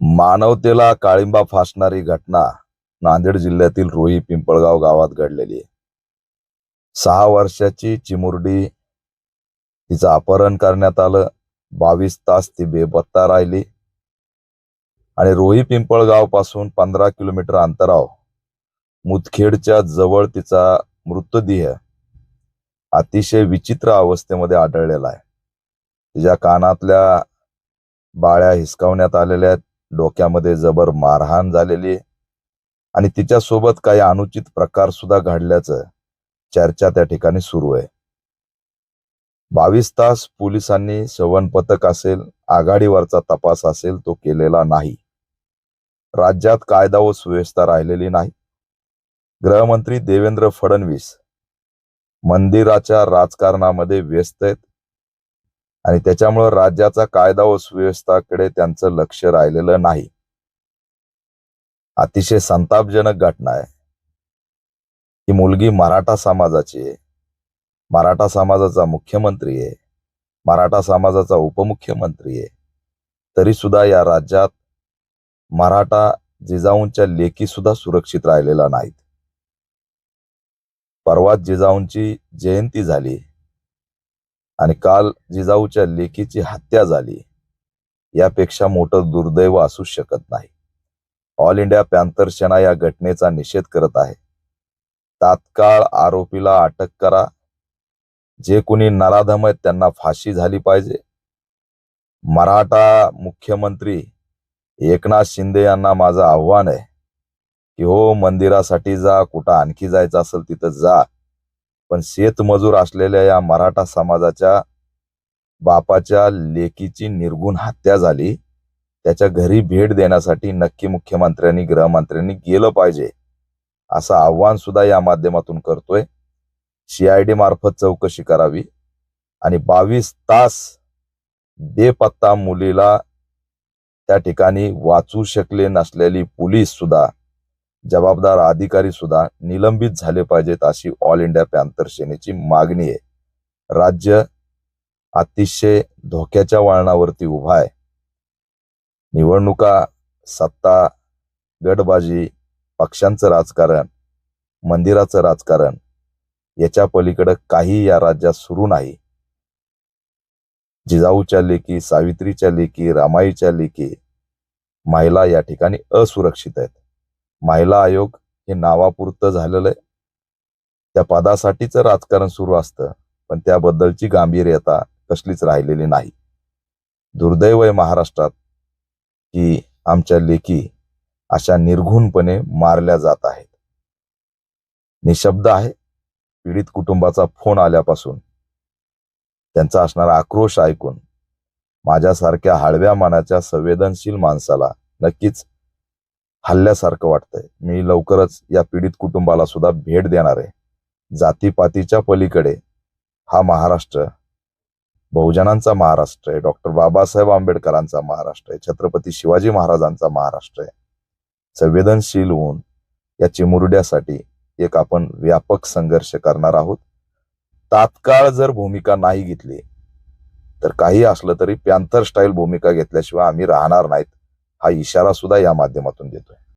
मानवतेला काळिंबा फासणारी घटना नांदेड जिल्ह्यातील रोही पिंपळगाव गावात घडलेली आहे. सहा वर्षाची चिमुरडी तिचं अपहरण करण्यात आलं. बावीस तास ती बेपत्ता राहिली. आणि रोही पिंपळगावपासून पंधरा किलोमीटर अंतराव मुदखेडच्या जवळ तिचा मृतदेह अतिशय विचित्र अवस्थेमध्ये आढळलेला आहे. तिच्या कानातल्या बाळ्या हिसकावण्यात आलेल्या आहेत. डोक्यामध्ये जबर मारहाण झालेली आहे. आणि तिच्यासोबत काही अनुचित प्रकार सुद्धा घडल्याचं चर्चा त्या ठिकाणी सुरू आहे. बावीस तास पोलिसांनी संवन पथक असेल आघाडीवरचा तपास असेल तो केलेला नाही. राज्यात कायदा व सुव्यवस्था राहिलेली नाही. गृहमंत्री देवेंद्र फडणवीस मंदिराच्या राजकारणामध्ये व्यस्त आहेत. आणि त्याच्यामुळं राज्याचा कायदा व सुव्यवस्थाकडे त्यांचं लक्ष राहिलेलं नाही. अतिशय संतापजनक घटना आहे. ही मुलगी मराठा समाजाची आहे. मराठा समाजाचा मुख्यमंत्री आहे. मराठा समाजाचा उपमुख्यमंत्री आहे. तरी सुद्धा या राज्यात मराठा जिजाऊंच्या लेखी सुद्धा सुरक्षित राहिलेला नाहीत. परवाच जिजाऊंची जयंती झाली. आणि काल जिजाऊच्या लेकीची हत्या झाली. यापेक्षा मोठं दुर्दैव असू शकत नाही. ऑल इंडिया पॅन्थर सेना या घटनेचा निषेध करत आहे. तात्काळ आरोपीला अटक करा. जे कोणी नराधम आहेत त्यांना फाशी झाली पाहिजे. मराठा मुख्यमंत्री एकनाथ शिंदे यांना माझं आव्हान आहे की हो मंदिरासाठी जा कुठं आणखी जायचं असेल तिथं जा. पण शेतमजूर असलेल्या या मराठा समाजाच्या बापाच्या लेकीची निर्गुण हत्या झाली. त्याच्या घरी भेट देण्यासाठी नक्की मुख्यमंत्र्यांनी गृहमंत्र्यांनी गेलं पाहिजे असं आव्हान सुद्धा या माध्यमातून करतोय. सीआयडी मार्फत चौकशी करावी आणि बावीस तास बेपत्ता मुलीला त्या ठिकाणी वाचू शकले नसलेली पोलीस सुद्धा जबाबदार अधिकारी सुद्धा निलंबित झाले पाहिजेत अशी ऑल इंडिया पॅन्थर सेनेची मागणी आहे. राज्य अतिशय धोक्याच्या वळणावरती उभा आहे. निवडणुका सत्ता गटबाजी पक्षांचं राजकारण मंदिराचं राजकारण याच्या पलीकडं काही या राज्यात सुरू नाही. जिजाऊच्या लेखी सावित्रीच्या लेखी रामाईच्या लेखी महिला या ठिकाणी असुरक्षित आहेत. महिला आयोग हे नावापुरतं झालेलं आहे. त्या पदासाठीच राजकारण सुरू असतं पण त्याबद्दलची गांभीर्यता कसलीच राहिलेली नाही. दुर्दैव आहे महाराष्ट्रात की आमच्या लेखी अशा निर्घुणपणे मारल्या जात आहेत. निशब्द आहे पीडित कुटुंबाचा फोन आल्यापासून. त्यांचा असणारा आक्रोश ऐकून माझ्यासारख्या हळव्या मनाच्या संवेदनशील माणसाला नक्कीच हल्ल्यासारखं वाटतंय. मी लवकरच या पीडित कुटुंबाला सुद्धा भेट देणार आहे. जातीपातीच्या पलीकडे हा महाराष्ट्र बहुजनांचा महाराष्ट्र आहे. डॉक्टर बाबासाहेब आंबेडकरांचा महाराष्ट्र आहे. छत्रपती शिवाजी महाराजांचा महाराष्ट्र आहे. संवेदनशील होऊन या चिमुरड्यासाठी एक आपण व्यापक संघर्ष करणार आहोत. तात्काळ जर भूमिका नाही घेतली तर काही असलं तरी पॅन्थर स्टाईल भूमिका घेतल्याशिवाय आम्ही राहणार नाहीत. हा इशारा सुद्धा या माध्यमातून देतोय.